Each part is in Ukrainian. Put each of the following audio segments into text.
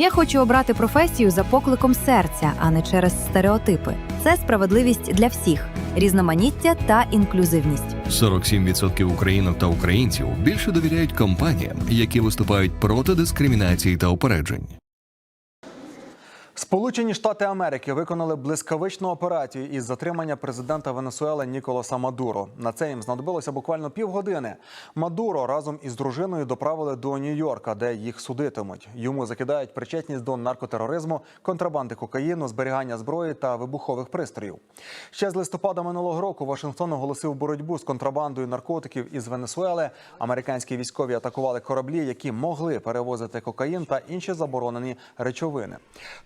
Я хочу обрати професію за покликом серця, а не через стереотипи. Це справедливість для всіх, різноманіття та інклюзивність. 47% українок та українців більше довіряють компаніям, які виступають проти дискримінації та упереджень. Сполучені Штати Америки виконали блискавичну операцію із затримання президента Венесуели Ніколаса Мадуро. На це їм знадобилося буквально півгодини. Мадуро разом із дружиною доправили до Нью-Йорка, де їх судитимуть. Йому закидають причетність до наркотероризму, контрабанди кокаїну, зберігання зброї та вибухових пристроїв. Ще з листопада минулого року Вашингтон оголосив боротьбу з контрабандою наркотиків із Венесуели. Американські військові атакували кораблі, які могли перевозити кокаїн та інші заборонені речовини.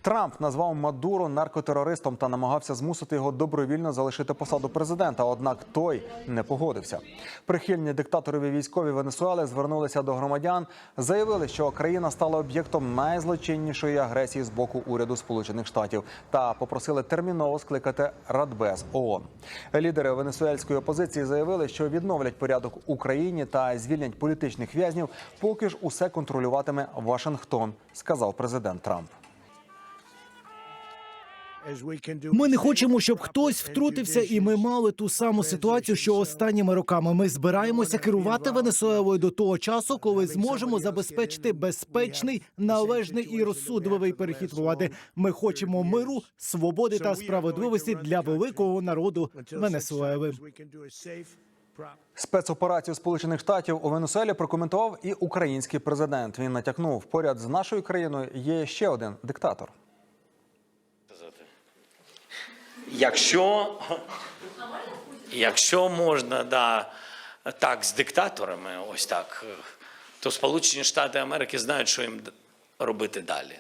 Трамп назвав Мадуро наркотерористом та намагався змусити його добровільно залишити посаду президента. Однак той не погодився. Прихильні диктаторові військові Венесуели звернулися до громадян, заявили, що країна стала об'єктом найзлочиннішої агресії з боку уряду Сполучених Штатів та попросили терміново скликати Радбез ООН. Лідери венесуельської опозиції заявили, що відновлять порядок Україні та звільнять політичних в'язнів, поки ж усе контролюватиме Вашингтон, сказав президент Трамп. Ми не хочемо, щоб хтось втрутився, і ми мали ту саму ситуацію, що останніми роками. Ми збираємося керувати Венесуелою до того часу, коли зможемо забезпечити безпечний, належний і розсудливий перехід влади. Ми хочемо миру, свободи та справедливості для великого народу Венесуели. Спецоперацію Сполучених Штатів у Венесуелі прокоментував і український президент. Він натякнув, поряд з нашою країною є ще один диктатор. Якщо, якщо можна да, так з диктаторами, ось так, то Сполучені Штати Америки знають, що їм робити далі.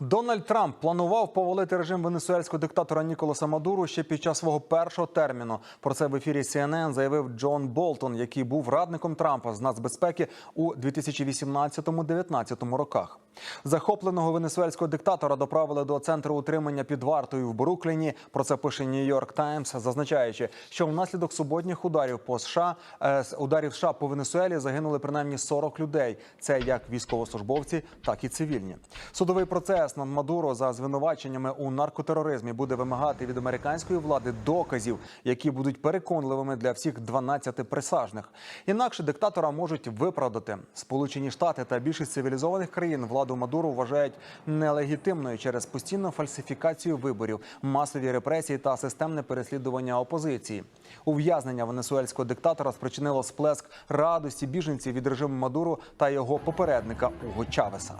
Дональд Трамп планував повалити режим венесуельського диктатора Ніколаса Мадуру ще під час свого першого терміну. Про це в ефірі CNN заявив Джон Болтон, який був радником Трампа з нацбезпеки у 2018-19 роках. Захопленого венесуельського диктатора доправили до центру утримання під вартою в Брукліні. Про це пише Нью-Йорк Таймс, зазначаючи, що внаслідок суботніх ударів по США е, ударів США по Венесуелі загинули принаймні 40 людей. Це як військовослужбовці, так і цивільні. Судовий процес над Мадуро за звинуваченнями у наркотероризмі буде вимагати від американської влади доказів, які будуть переконливими для всіх 12 присяжних. Інакше диктатора можуть виправдати. Сполучені Штати та більшість цивілізованих країн владу Мадуру вважають нелегітимною через постійну фальсифікацію виборів, масові репресії та системне переслідування опозиції. Ув'язнення венесуельського диктатора спричинило сплеск радості біженців від режиму Мадуру та його попередника Уго Чавеса.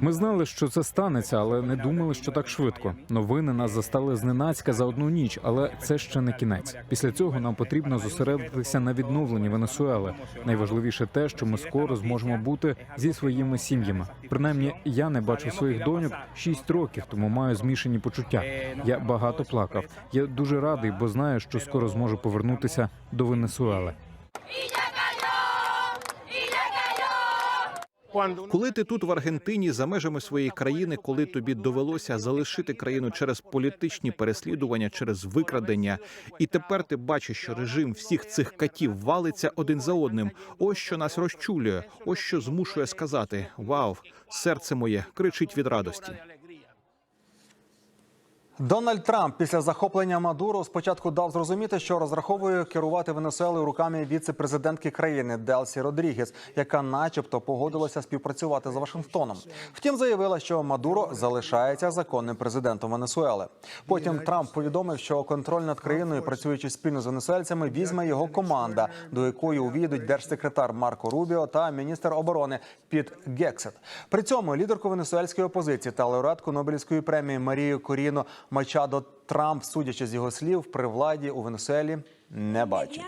Ми знали, що це станеться, але не думали, що так швидко. Новини нас застали зненацька за одну ніч, але це ще не кінець. Після цього нам потрібно зосередитися на відновленні Венесуели. Найважливіше те, що ми скоро зможемо бути зі своїми сім'ями. Принаймні, я не бачу своїх доньок шість років, тому маю змішані почуття. Я багато плакав. Я дуже радий, бо знаю, що скоро зможу повернутися до Венесуели. Коли ти тут в Аргентині за межами своєї країни, коли тобі довелося залишити країну через політичні переслідування, через викрадення, і тепер ти бачиш, що режим всіх цих катів валиться один за одним. Ось що нас розчулює, ось що змушує сказати: Вау, серце моє кричить від радості. Дональд Трамп після захоплення Мадуро спочатку дав зрозуміти, що розраховує керувати Венесуелою руками віце-президентки країни Делсі Родрігес, яка, начебто, погодилася співпрацювати з Вашингтоном. Втім, заявила, що Мадуро залишається законним президентом Венесуели. Потім Трамп повідомив, що контроль над країною, працюючи спільно з венесуельцями, візьме його команда, до якої увійдуть держсекретар Марко Рубіо та міністр оборони Піт Гексет. При цьому лідерку венесуельської опозиції та лауреатку Нобелівської премії Марію Коріно Мачадо Трамп, судячи з його слів, при владі у Венесуелі не бачить.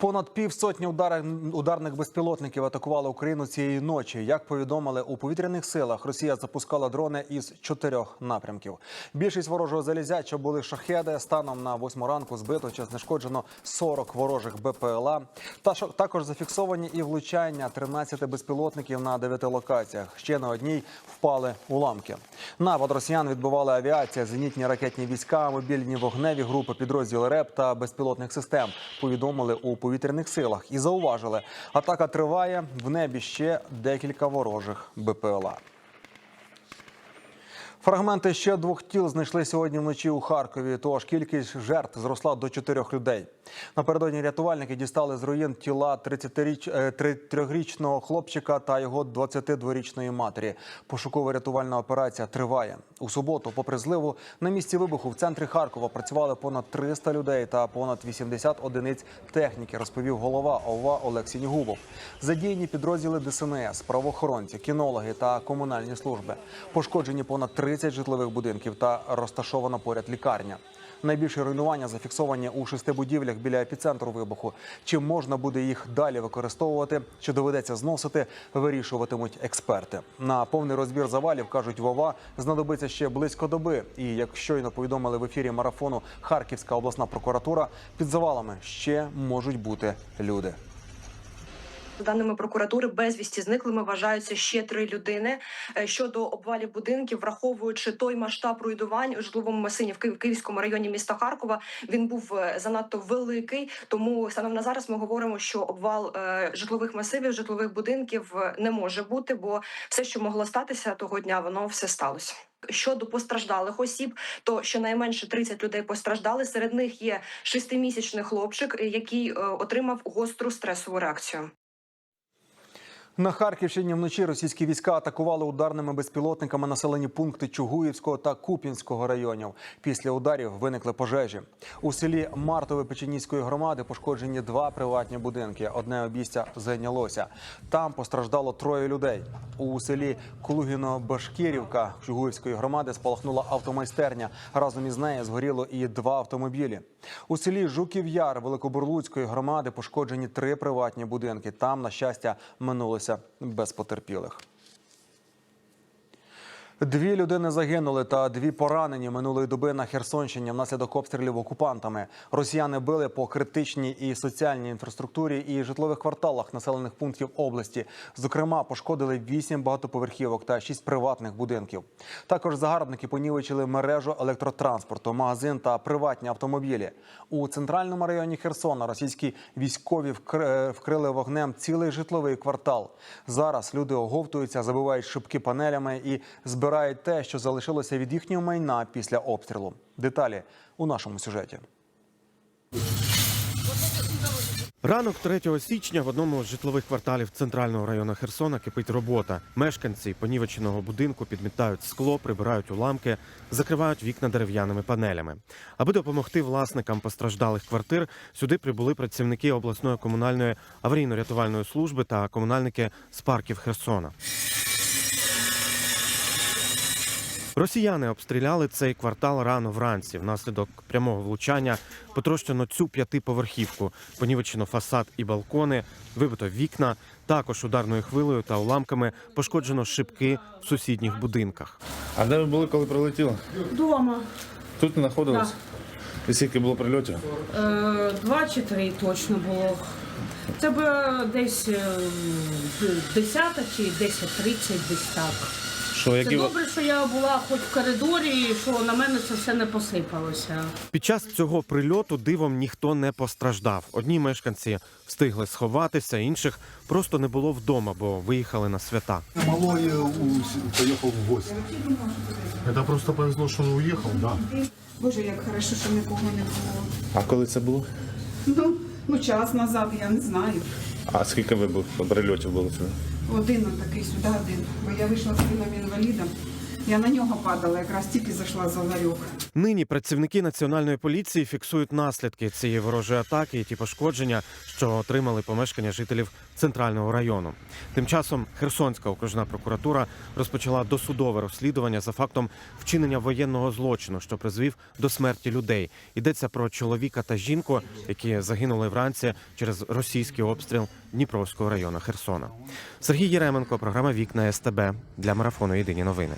Понад півсотні удар... ударних безпілотників атакували Україну цієї ночі. Як повідомили у повітряних силах, Росія запускала дрони із чотирьох напрямків. Більшість ворожого залізяча були шахеди. Станом на восьму ранку збито чи знешкоджено 40 ворожих БПЛА. Та також зафіксовані і влучання 13 безпілотників на 9 локаціях. Ще на одній впали уламки. Напад росіян відбували авіація, зенітні ракетні війська, мобільні вогневі групи, підрозділи РЕП та безпілотних систем. Повідомили у повітряних повітряних силах і зауважили, атака триває в небі ще декілька ворожих БПЛА. Фрагменти ще двох тіл знайшли сьогодні вночі у Харкові. Тож кількість жертв зросла до чотирьох людей. Напередодні рятувальники дістали з руїн тіла 33-річного хлопчика та його 22-річної матері. Пошукова рятувальна операція триває. У суботу, попри зливу, на місці вибуху в центрі Харкова працювали понад 300 людей та понад 80 одиниць техніки, розповів голова ОВА Олег Сінігубов. Задіяні підрозділи ДСНС, правоохоронці, кінологи та комунальні служби. Пошкоджені понад 30 житлових будинків та розташована поряд лікарня. Найбільше руйнування зафіксовані у шести будівлях біля епіцентру вибуху. Чи можна буде їх далі використовувати, чи доведеться зносити, вирішуватимуть експерти. На повний розбір завалів кажуть, Вова знадобиться ще близько доби. І як щойно повідомили в ефірі марафону Харківська обласна прокуратура, під завалами ще можуть бути люди. За даними прокуратури, безвісті зниклими вважаються ще три людини. Е, Щодо обвалів будинків, враховуючи той масштаб руйнувань у житловому масині в Київ- Київському районі міста Харкова, він був е, занадто великий. Тому станом на зараз ми говоримо, що обвал е, житлових масивів, житлових будинків не може бути, бо все, що могло статися того дня, воно все сталося. Щодо постраждалих осіб, то щонайменше 30 людей постраждали. Серед них є шестимісячний хлопчик, який отримав гостру стресову реакцію. На Харківщині вночі російські війська атакували ударними безпілотниками населені пункти Чугуївського та Куп'янського районів. Після ударів виникли пожежі. У селі Мартове Печеніської громади пошкоджені два приватні будинки. Одне обійстя зайнялося. Там постраждало троє людей. У селі Кулугіно-Башкірівка Чугуївської громади спалахнула автомайстерня. Разом із нею згоріло і два автомобілі. У селі Жуків Яр Великобурлуцької громади пошкоджені три приватні будинки. Там, на щастя, минулося без потерпілих. Дві людини загинули та дві поранені минулої доби на Херсонщині внаслідок обстрілів окупантами. Росіяни били по критичній і соціальній інфраструктурі і житлових кварталах населених пунктів області. Зокрема, пошкодили вісім багатоповерхівок та шість приватних будинків. Також загарбники понівечили мережу електротранспорту, магазин та приватні автомобілі. У центральному районі Херсона російські військові вкрили вогнем цілий житловий квартал. Зараз люди оговтуються, забивають шибки панелями і збирають те, що залишилося від їхнього майна після обстрілу. Деталі у нашому сюжеті. Ранок 3 січня в одному з житлових кварталів центрального району Херсона кипить робота. Мешканці понівеченого будинку підмітають скло, прибирають уламки, закривають вікна дерев'яними панелями. Аби допомогти власникам постраждалих квартир, сюди прибули працівники обласної комунальної аварійно-рятувальної служби та комунальники з парків Херсона. Росіяни обстріляли цей квартал рано вранці. Внаслідок прямого влучання потрощено цю п'ятиповерхівку, понівечено фасад і балкони, вибито вікна. Також ударною хвилею та уламками пошкоджено шибки в сусідніх будинках. А де ви були, коли прилетіло? Дома. Тут не знаходились? І скільки було прильотів? Е, Два чи три точно було. Це б десь е, 10 чи 10.30, десь так. Що, Це які ви- добре, що я була хоч в коридорі, і що на мене це все не посипалося. Під час цього прильоту дивом ніхто не постраждав. Одні мешканці встигли сховатися, інших просто не було вдома, бо виїхали на свята. Малой поехал в гости. Это просто повезло, что он уехал, да. Боже, як хорошо, що нікого не було. А коли це було? Ну, ну час назад, я не знаю. А скільки ви був прильотів було сюди? Один такий сюди один. Бо я вийшла з сином інвалідом. Я на нього падала, якраз тільки зайшла за ларьок. Нині працівники національної поліції фіксують наслідки цієї ворожої атаки і ті пошкодження, що отримали помешкання жителів центрального району. Тим часом Херсонська окружна прокуратура розпочала досудове розслідування за фактом вчинення воєнного злочину, що призвів до смерті людей. Йдеться про чоловіка та жінку, які загинули вранці через російський обстріл Дніпровського району Херсона. Сергій Єременко, програма Вікна СТБ для марафону Єдині новини.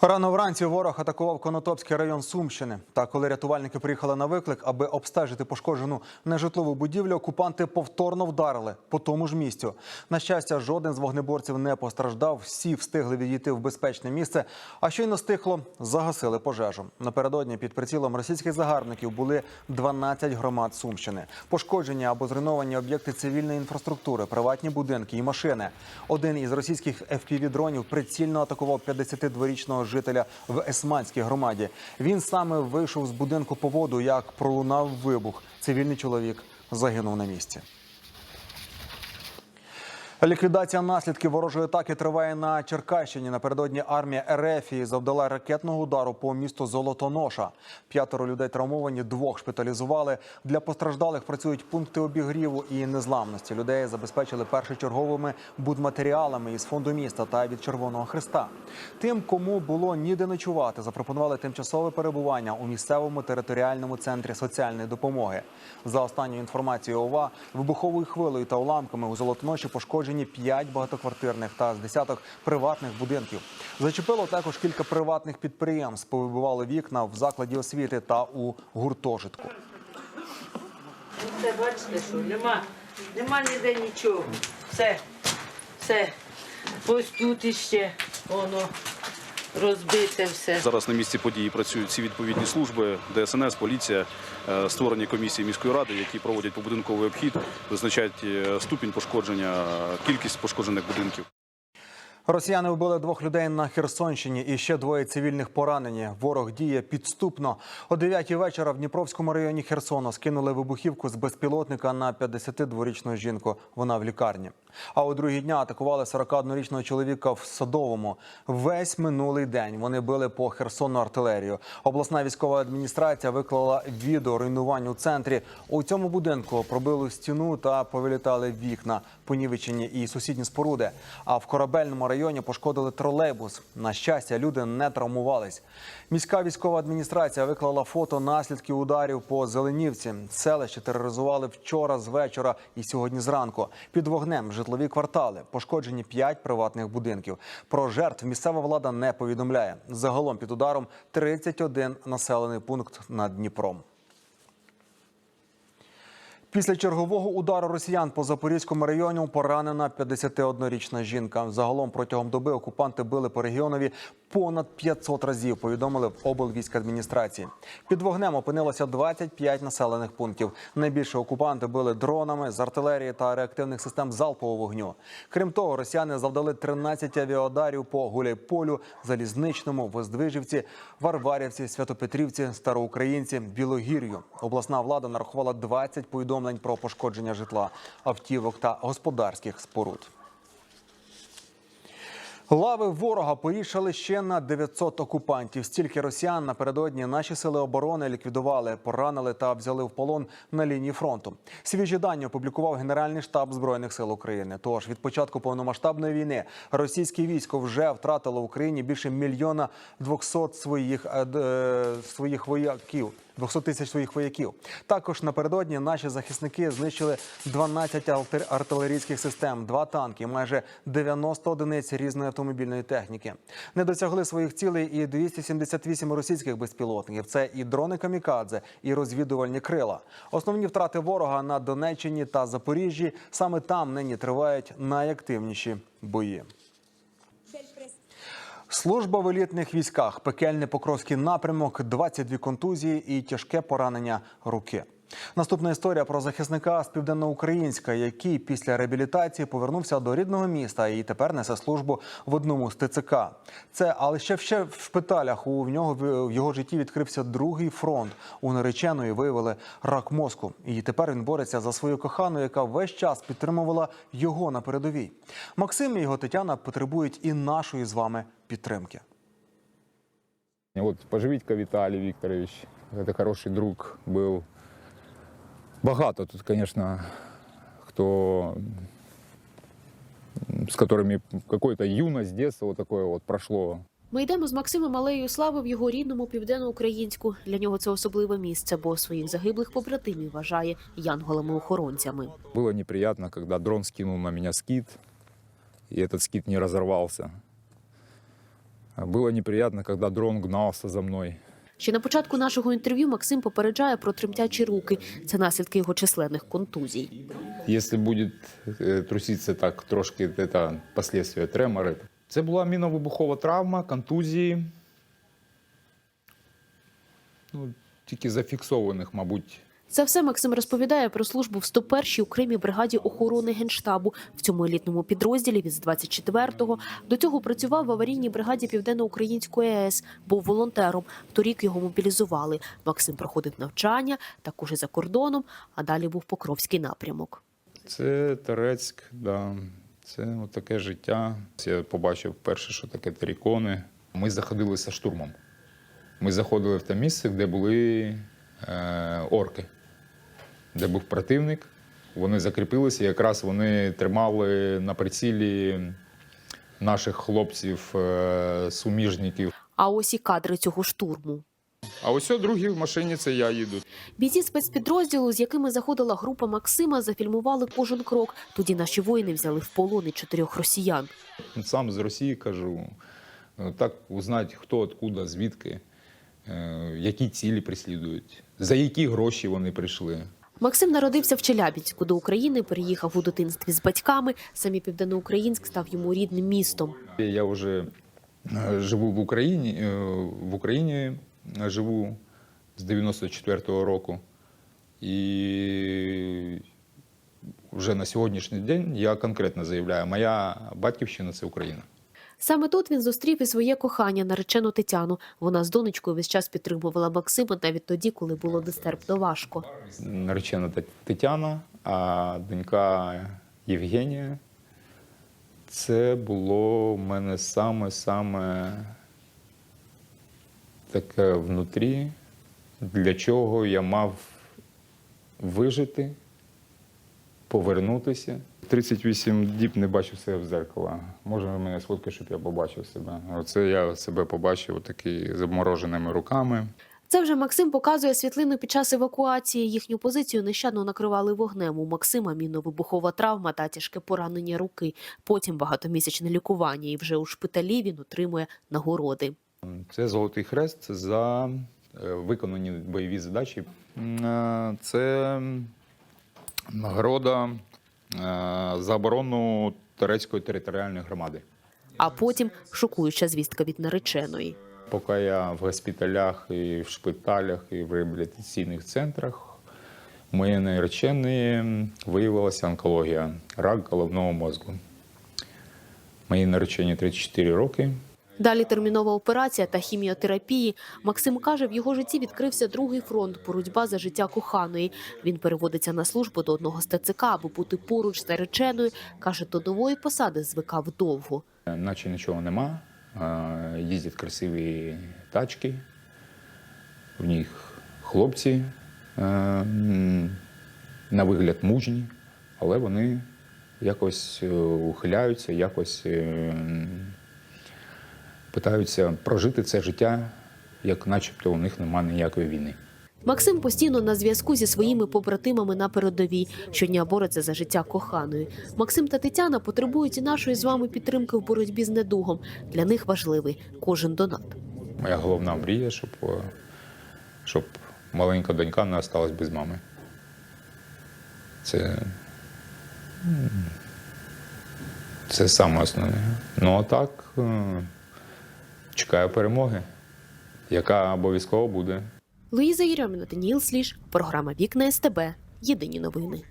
Рано вранці ворог атакував Конотопський район Сумщини. Та коли рятувальники приїхали на виклик, аби обстежити пошкоджену нежитлову будівлю, окупанти повторно вдарили по тому ж місцю. На щастя, жоден з вогнеборців не постраждав. Всі встигли відійти в безпечне місце. А щойно стихло, загасили пожежу. Напередодні під прицілом російських загарбників були 12 громад Сумщини. Пошкоджені або зруйновані об'єкти цивільної інфраструктури, приватні будинки і машини. Один із російських FPV-дронів прицільно атакував 52-річного жителя в Есманській громаді. Він саме вийшов з будинку по воду, як пролунав вибух. Цивільний чоловік загинув на місці. Ліквідація наслідків ворожої атаки триває на Черкащині. Напередодні армія РФ завдала ракетного удару по місту Золотоноша. П'ятеро людей травмовані, двох шпиталізували. Для постраждалих працюють пункти обігріву і незламності. Людей забезпечили першочерговими будматеріалами із фонду міста та від Червоного Христа. Тим, кому було ніде ночувати, запропонували тимчасове перебування у місцевому територіальному центрі соціальної допомоги. За останньою інформацією ОВА, вибуховою хвилею та уламками у Золотоноші пошкоджені 5 багатоквартирних та з десяток приватних будинків. Зачепило також кілька приватних підприємств. Повибивали вікна в закладі освіти та у гуртожитку. Це бачите, що нема, нема ніде нічого. Все, все. Ось тут іще воно розбите все. Зараз на місці події працюють всі відповідні служби, ДСНС, поліція, е, створені комісії міської ради, які проводять побудинковий обхід, визначають е, ступінь пошкодження, кількість пошкоджених будинків. Росіяни вбили двох людей на Херсонщині і ще двоє цивільних поранені. Ворог діє підступно. О 9 вечора в Дніпровському районі Херсону скинули вибухівку з безпілотника на 52-річну жінку. Вона в лікарні. А о другій дня атакували 41-річного чоловіка в Садовому. Весь минулий день вони били по Херсону артилерію. Обласна військова адміністрація виклала відео руйнувань у центрі. У цьому будинку пробили стіну та повилітали вікна, понівечені і сусідні споруди. А в корабельному районі пошкодили тролейбус. На щастя, люди не травмувались. Міська військова адміністрація виклала фото наслідків ударів по Зеленівці. Селище тероризували вчора з вечора і сьогодні зранку. Під вогнем житлові квартали. Пошкоджені п'ять приватних будинків. Про жертв місцева влада не повідомляє. Загалом під ударом 31 населений пункт над Дніпром. Після чергового удару росіян по Запорізькому районі поранена 51-річна жінка. Загалом протягом доби окупанти били по регіонові понад 500 разів. Повідомили в облвійськадміністрації. Під вогнем опинилося 25 населених пунктів. Найбільше окупанти били дронами з артилерії та реактивних систем залпового вогню. Крім того, росіяни завдали 13 авіаударів по Гуляйполю, Залізничному, Воздвижівці, Варварівці, Святопетрівці, Староукраїнці, Білогір'ю. Обласна влада нарахувала 20 повідомлень про пошкодження житла, автівок та господарських споруд. Лави ворога порішали ще на 900 окупантів. Стільки росіян напередодні наші сили оборони ліквідували, поранили та взяли в полон на лінії фронту. Свіжі дані опублікував Генеральний штаб збройних сил України. Тож від початку повномасштабної війни російське військо вже втратило в Україні більше мільйона 200 своїх е, е, своїх вояків. 200 тисяч своїх вояків. Також напередодні наші захисники знищили 12 артер- артилерійських систем, два танки, майже 90 одиниць різної автомобільної техніки. Не досягли своїх цілей і 278 російських безпілотників. Це і дрони камікадзе, і розвідувальні крила. Основні втрати ворога на Донеччині та Запоріжжі. Саме там нині тривають найактивніші бої. Служба в елітних військах, пекельний покровський напрямок, 22 контузії і тяжке поранення руки. Наступна історія про захисника з південноукраїнська, який після реабілітації повернувся до рідного міста і тепер несе службу в одному з ТЦК. Це але ще ще в шпиталях у в нього в його житті відкрився другий фронт. У нареченої виявили рак мозку, і тепер він бореться за свою кохану, яка весь час підтримувала його на передовій. Максим і його Тетяна потребують і нашої з вами підтримки. Вот Поживитько Виталий Викторович, это хороший друг был. Багато тут, конечно, кто м, с которыми какой-то юность, детство вот такое вот прошло. Ми йдемо з Максимом Алеєю Слави в його рідному південноукраїнську. Для нього це особливе місце, бо своїх загиблих побратимів вважає янголами-охоронцями. Было неприятно, когда дрон скинул на меня скид, и этот скид не разорвался. Было неприятно, когда дрон гнался за мной. Ще на початку нашого інтерв'ю Максим попереджає про тремтячі руки. Це наслідки його численних контузій. Если будет е, труситься так трошки, це последствия тремори. Це була міновибухова травма, контузії. Ну, тільки зафіксованих, мабуть, Це все Максим розповідає про службу в 101-й окремій бригаді охорони генштабу. В цьому елітному підрозділі він з 24-го. До цього працював в аварійній бригаді Південно-Української АЕС. Був волонтером. Торік його мобілізували. Максим проходив навчання, також і за кордоном, а далі був Покровський напрямок. Це Терецьк, да. це таке життя. Я побачив перше, що таке терікони. Ми заходилися штурмом. Ми заходили в те місце, де були е, орки, де був противник. Вони закріпилися, якраз вони тримали на прицілі наших хлопців, е, суміжників. А ось і кадри цього штурму. А ось о другий в машині це я їду. Бійці спецпідрозділу, з якими заходила група Максима, зафільмували кожен крок. Тоді наші воїни взяли в полон і чотирьох росіян. Сам з Росії кажу, е, так узнати, хто откуда, звідки, е, які цілі переслідують, за які гроші вони прийшли. Максим народився в Челябінську. До України переїхав у дитинстві з батьками. Самі Південноукраїнськ став йому рідним містом. Я вже е, живу в Україні, е, в Україні живу з 94-го року. І вже на сьогоднішній день я конкретно заявляю, моя батьківщина це Україна. Саме тут він зустрів і своє кохання, наречену Тетяну. Вона з донечкою весь час підтримувала Максима навіть тоді, коли було нестерпно важко. наречена Тетяна, а донька Євгенія. Це було в мене саме-саме таке внутрі, для чого я мав вижити, повернутися. 38 діб не бачив себе в зеркало. Може, мене сфоткає, щоб я побачив себе. Оце я себе побачив такий з обмороженими руками. Це вже Максим показує світлину під час евакуації. Їхню позицію нещадно накривали вогнем. У Максима мінно-вибухова травма та тяжке поранення руки. Потім багатомісячне лікування. І вже у шпиталі він отримує нагороди. Це Золотий Хрест за е, виконані бойові задачі. Е, Це нагорода за оборону Турецької територіальної громади. А потім шокуюча звістка від нареченої. Поки я в госпіталях, і в шпиталях, і в реабілітаційних центрах, моєї нареченої виявилася онкологія, рак головного мозку. Моїй нареченій 34 роки. Далі термінова операція та хіміотерапії. Максим каже, в його житті відкрився другий фронт боротьба за життя коханої. Він переводиться на службу до одного з ТЦК, аби бути поруч з нареченою. каже, до нової посади звикав довго. Наче нічого нема. Їздять красиві тачки, в них хлопці на вигляд мужні, але вони якось е, ухиляються, якось е, питаються прожити це життя, як начебто у них немає ніякої війни. Максим постійно на зв'язку зі своїми побратимами на передовій. Щодня бореться за життя коханої. Максим та Тетяна потребують і нашої з вами підтримки в боротьбі з недугом. Для них важливий кожен донат. Моя головна мрія, щоб, щоб маленька донька не осталась без мами. Це, це саме основне. Ну а так, е, чекаю перемоги, яка обов'язково буде. Луїза Єрьоміна, Даніл Сліж, програма Вікна СТБ. Єдині новини.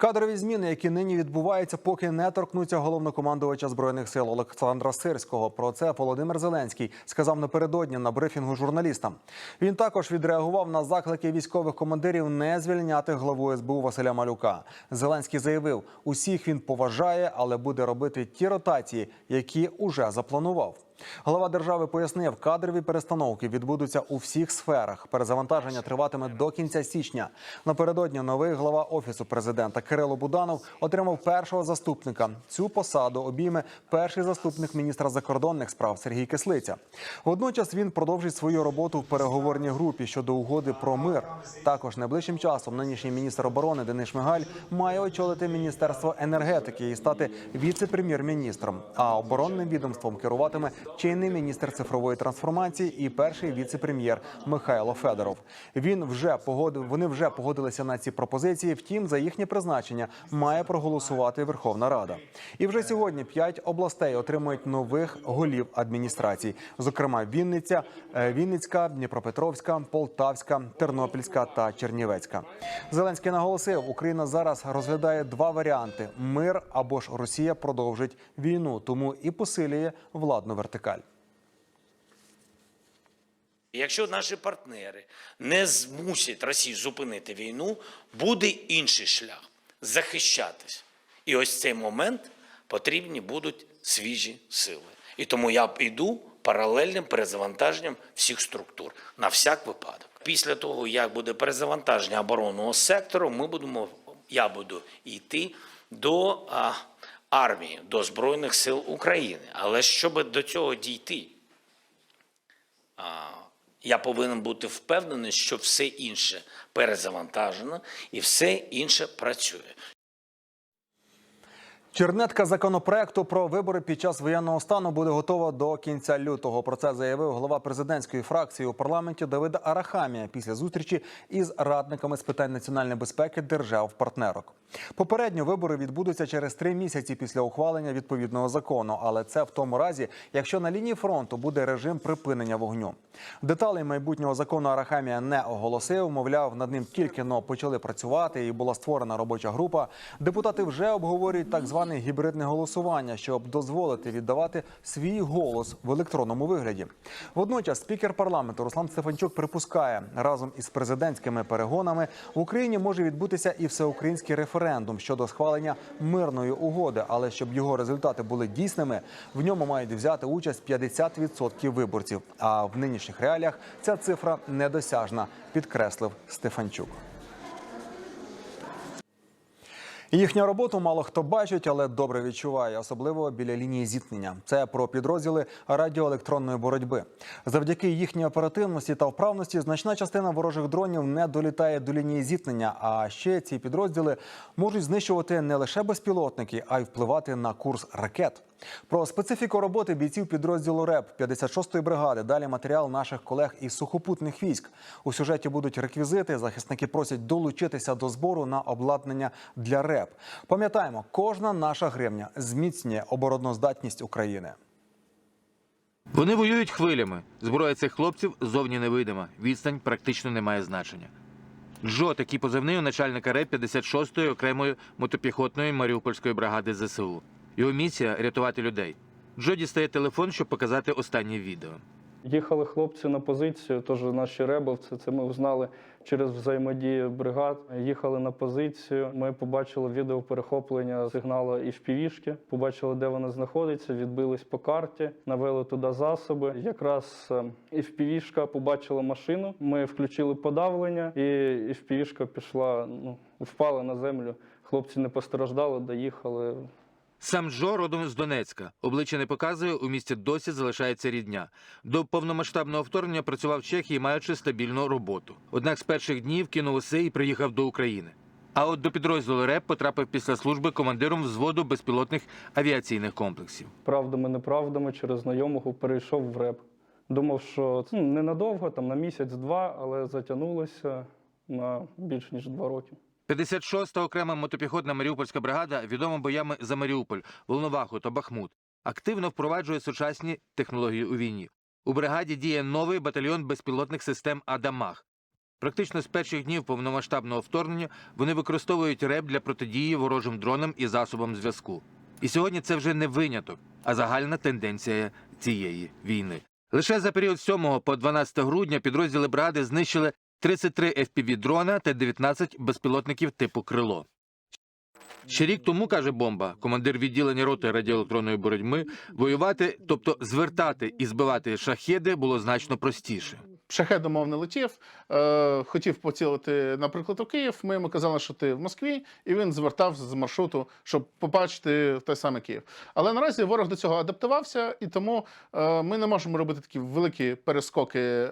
Кадрові зміни, які нині відбуваються, поки не торкнуться головнокомандувача збройних сил Олександра Сирського. Про це Володимир Зеленський сказав напередодні на брифінгу журналістам. Він також відреагував на заклики військових командирів не звільняти главу СБУ Василя Малюка. Зеленський заявив, усіх він поважає, але буде робити ті ротації, які уже запланував. Глава держави пояснив, кадрові перестановки відбудуться у всіх сферах. Перезавантаження триватиме до кінця січня. Напередодні новий глава офісу президента Кирило Буданов отримав першого заступника. Цю посаду обійме перший заступник міністра закордонних справ Сергій Кислиця. Водночас він продовжить свою роботу в переговорній групі щодо угоди про мир. Також найближчим часом нинішній міністр оборони Денис Шмигаль має очолити міністерство енергетики і стати віце-прем'єр-міністром. А оборонним відомством керуватиме чинний міністр цифрової трансформації і перший віце-прем'єр Михайло Федоров. Він вже погодив. Вони вже погодилися на ці пропозиції. Втім, за їхнє призначення має проголосувати Верховна Рада. І вже сьогодні п'ять областей отримують нових голів адміністрацій, зокрема Вінниця, е, Вінницька, Дніпропетровська, Полтавська, Тернопільська та Чернівецька. Зеленський наголосив, Україна зараз розглядає два варіанти: мир або ж Росія продовжить війну, тому і посилює владну вертикаль. Якщо наші партнери не змусять Росію зупинити війну, буде інший шлях захищатись. І ось цей момент потрібні будуть свіжі сили. І тому я йду паралельним перезавантаженням всіх структур на всяк випадок. Після того, як буде перезавантаження оборонного сектору, ми будемо, я буду йти до армії, до Збройних сил України. Але щоб до цього дійти, я повинен бути впевнений, що все інше перезавантажено і все інше працює. Чернетка законопроекту про вибори під час воєнного стану буде готова до кінця лютого. Про це заявив голова президентської фракції у парламенті Давид Арахамія після зустрічі із радниками з питань національної безпеки держав-партнерок. Попередньо вибори відбудуться через три місяці після ухвалення відповідного закону, але це в тому разі, якщо на лінії фронту буде режим припинення вогню. Деталей майбутнього закону Арахамія не оголосив. Мовляв, над ним тільки но почали працювати і була створена робоча група. Депутати вже обговорюють так зване гібридне голосування, щоб дозволити віддавати свій голос в електронному вигляді. Водночас спікер парламенту Руслан Стефанчук припускає, разом із президентськими перегонами в Україні може відбутися і всеукраїнський референдум щодо схвалення мирної угоди. Але щоб його результати були дійсними, в ньому мають взяти участь 50% виборців. А в нинішніх реаліях ця цифра недосяжна, підкреслив Стефанчук. Їхню роботу мало хто бачить, але добре відчуває, особливо біля лінії зіткнення. Це про підрозділи радіоелектронної боротьби. Завдяки їхній оперативності та вправності значна частина ворожих дронів не долітає до лінії зіткнення. А ще ці підрозділи можуть знищувати не лише безпілотники, а й впливати на курс ракет. Про специфіку роботи бійців підрозділу РЕП 56-ї бригади. Далі матеріал наших колег із сухопутних військ. У сюжеті будуть реквізити. Захисники просять долучитися до збору на обладнання для РЕП. Пам'ятаємо, кожна наша гривня зміцнює обороноздатність України. Вони воюють хвилями. Зброя цих хлопців зовні невидима. Відстань практично не має значення. Джо такий позивний у начальника РЕП 56-ї окремої мотопіхотної маріупольської бригади ЗСУ. Його місія рятувати людей. Джо дістає телефон, щоб показати останнє відео. Їхали хлопці на позицію, теж наші ребовці. Це ми узнали через взаємодію бригад. Їхали на позицію. Ми побачили відео перехоплення сигналу і впівішки. Побачили, де вона знаходиться. Відбились по карті, навели туди засоби. Якраз е, і впівішка побачила машину. Ми включили подавлення, і впівішка пішла, ну впала на землю. Хлопці не постраждали, доїхали. Сам Джо родом з Донецька. Обличчя не показує, у місті досі залишається рідня. До повномасштабного вторгнення працював в Чехії, маючи стабільну роботу. Однак з перших днів кинув усе і приїхав до України. А от до підрозділу РЕП потрапив після служби командиром взводу безпілотних авіаційних комплексів. Правдами, неправдами через знайомого перейшов в реп. Думав, що це ну, ненадовго, там на місяць-два, але затягнулося на більш ніж два роки. 56-та окрема мотопіхотна Маріупольська бригада відома боями за Маріуполь, Волноваху та Бахмут. Активно впроваджує сучасні технології у війні. У бригаді діє новий батальйон безпілотних систем Адамах. Практично з перших днів повномасштабного вторгнення вони використовують РЕП для протидії ворожим дронам і засобам зв'язку. І сьогодні це вже не виняток, а загальна тенденція цієї війни. Лише за період з 7 по 12 грудня підрозділи бригади знищили 33 FPV-дрона та 19 безпілотників типу крило. Ще рік тому, каже бомба, командир відділення роти радіоелектронної боротьби, воювати, тобто звертати і збивати шахеди, було значно простіше. Шахет домов не летів, е, хотів поцілити, наприклад, у Київ. Ми йому казали, що ти в Москві, і він звертав з маршруту, щоб побачити в той самий Київ. Але наразі ворог до цього адаптувався, і тому е, ми не можемо робити такі великі перескоки е,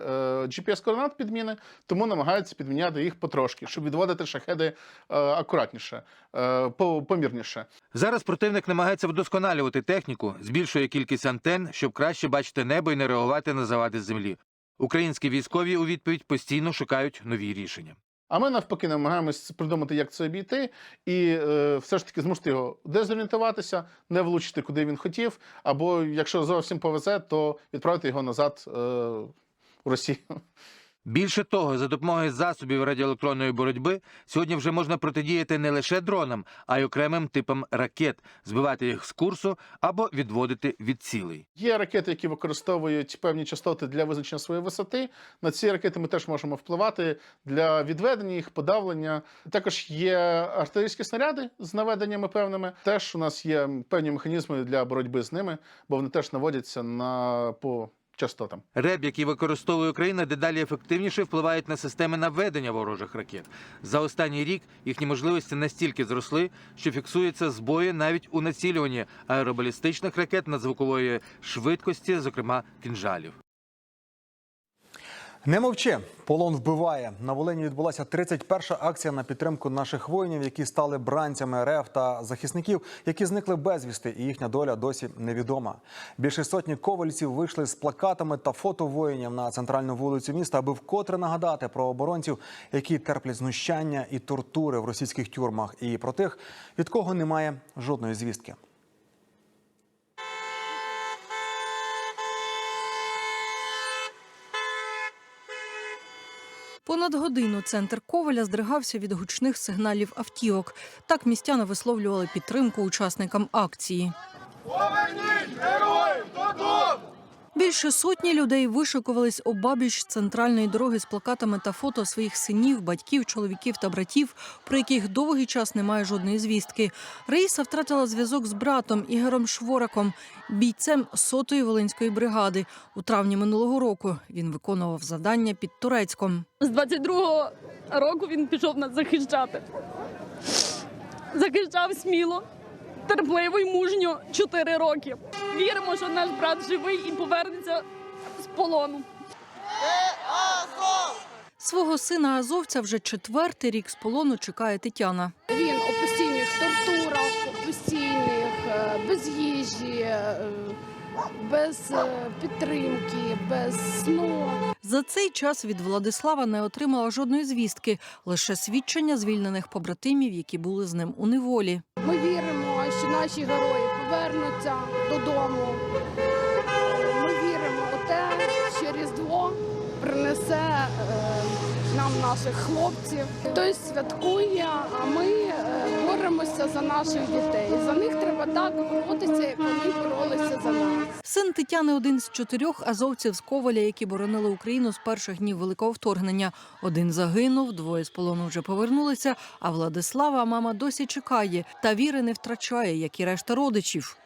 GPS-координат підміни, тому намагаються підміняти їх потрошки, щоб відводити шахеди е, акуратніше, е, помірніше. Зараз противник намагається вдосконалювати техніку, збільшує кількість антен, щоб краще бачити небо і не реагувати на завади землі. Українські військові у відповідь постійно шукають нові рішення. А ми навпаки намагаємось придумати, як це обійти, і е, все ж таки змусити його дезорієнтуватися, не влучити, куди він хотів, або якщо зовсім повезе, то відправити його назад е, у Росію. Більше того, за допомогою засобів радіоелектронної боротьби сьогодні вже можна протидіяти не лише дронам, а й окремим типам ракет, збивати їх з курсу або відводити від цілей. Є ракети, які використовують певні частоти для визначення своєї висоти. На ці ракети ми теж можемо впливати для відведення їх, подавлення. Також є артилерійські снаряди з наведеннями певними. Теж у нас є певні механізми для боротьби з ними, бо вони теж наводяться на по частотам. РЕБ, який використовує Україна, дедалі ефективніше впливають на системи наведення ворожих ракет. За останній рік їхні можливості настільки зросли, що фіксуються збої навіть у націлюванні аеробалістичних ракет надзвукової швидкості, зокрема кінжалів. Не мовчи, полон вбиває. На Волині відбулася 31-ша акція на підтримку наших воїнів, які стали бранцями РФ та захисників, які зникли безвісти, і їхня доля досі невідома. Більше сотні ковальців вийшли з плакатами та фото воїнів на центральну вулицю міста, аби вкотре нагадати про оборонців, які терплять знущання і тортури в російських тюрмах, і про тих, від кого немає жодної звістки. Понад годину центр Коваля здригався від гучних сигналів автівок. Так містяни висловлювали підтримку учасникам акції. Поверніть героїв додому! Більше сотні людей вишикувались обабіч центральної дороги з плакатами та фото своїх синів, батьків, чоловіків та братів, про яких довгий час немає жодної звістки. Раїса втратила зв'язок з братом Ігорем Швораком, бійцем сотої волинської бригади. У травні минулого року він виконував завдання під Турецьком. З 22-го року він пішов нас захищати. Захищав сміло, терпливо й мужньо 4 роки. Віримо, що наш брат живий і повернеться з полону. Свого сина азовця вже четвертий рік з полону чекає Тетяна. Він у постійних тортурах, постійних, е, без їжі, е, без е, підтримки, без сну. За цей час від Владислава не отримала жодної звістки, лише свідчення звільнених побратимів, які були з ним у неволі. Що наші герої повернуться додому. Ми віримо у те, що Різдво принесе е, нам наших хлопців. Хтось святкує, а ми боремося за наших дітей. За них треба так боротися, як вони боролися за нас. Син Тетяни один з чотирьох азовців з Коваля, які боронили Україну з перших днів великого вторгнення. Один загинув, двоє з полону вже повернулися. А Владислава мама досі чекає та віри не втрачає, як і решта родичів.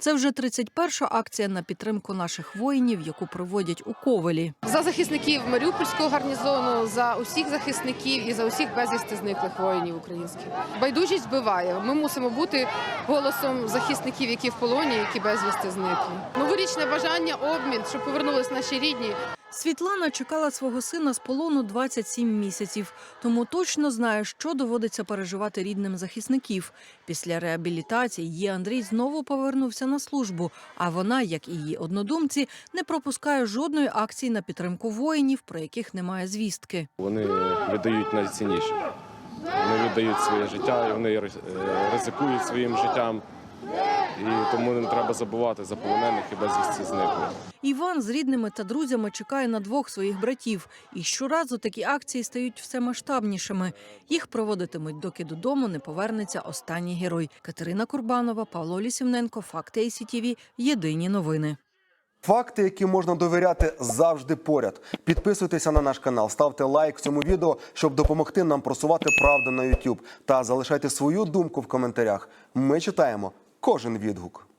Це вже 31-ша акція на підтримку наших воїнів, яку проводять у Ковалі. За захисників Маріупольського гарнізону, за усіх захисників і за усіх безвісти зниклих воїнів українських. Байдужість збиває. Ми мусимо бути голосом захисників, які в полоні, які безвісти зникли. Новорічне бажання, обмін, щоб повернулись наші рідні. Світлана чекала свого сина з полону 27 місяців, тому точно знає, що доводиться переживати рідним захисників. Після реабілітації її Андрій знову повернувся на службу. А вона, як і її однодумці, не пропускає жодної акції на підтримку воїнів, про яких немає звістки. Вони видають найцінніше. Вони віддають своє життя, вони ризикують своїм життям. І тому не треба забувати за полонених і безвісті зниклих. Іван з рідними та друзями чекає на двох своїх братів. І щоразу такі акції стають все масштабнішими. Їх проводитимуть, доки додому не повернеться останній герой. Катерина Курбанова, Павло Лісівненко, Факти АСІТІВІ. Єдині новини. Факти, які можна довіряти, завжди поряд. Підписуйтеся на наш канал, ставте лайк цьому відео, щоб допомогти нам просувати правду на YouTube. Та залишайте свою думку в коментарях. Ми читаємо кожен відгук.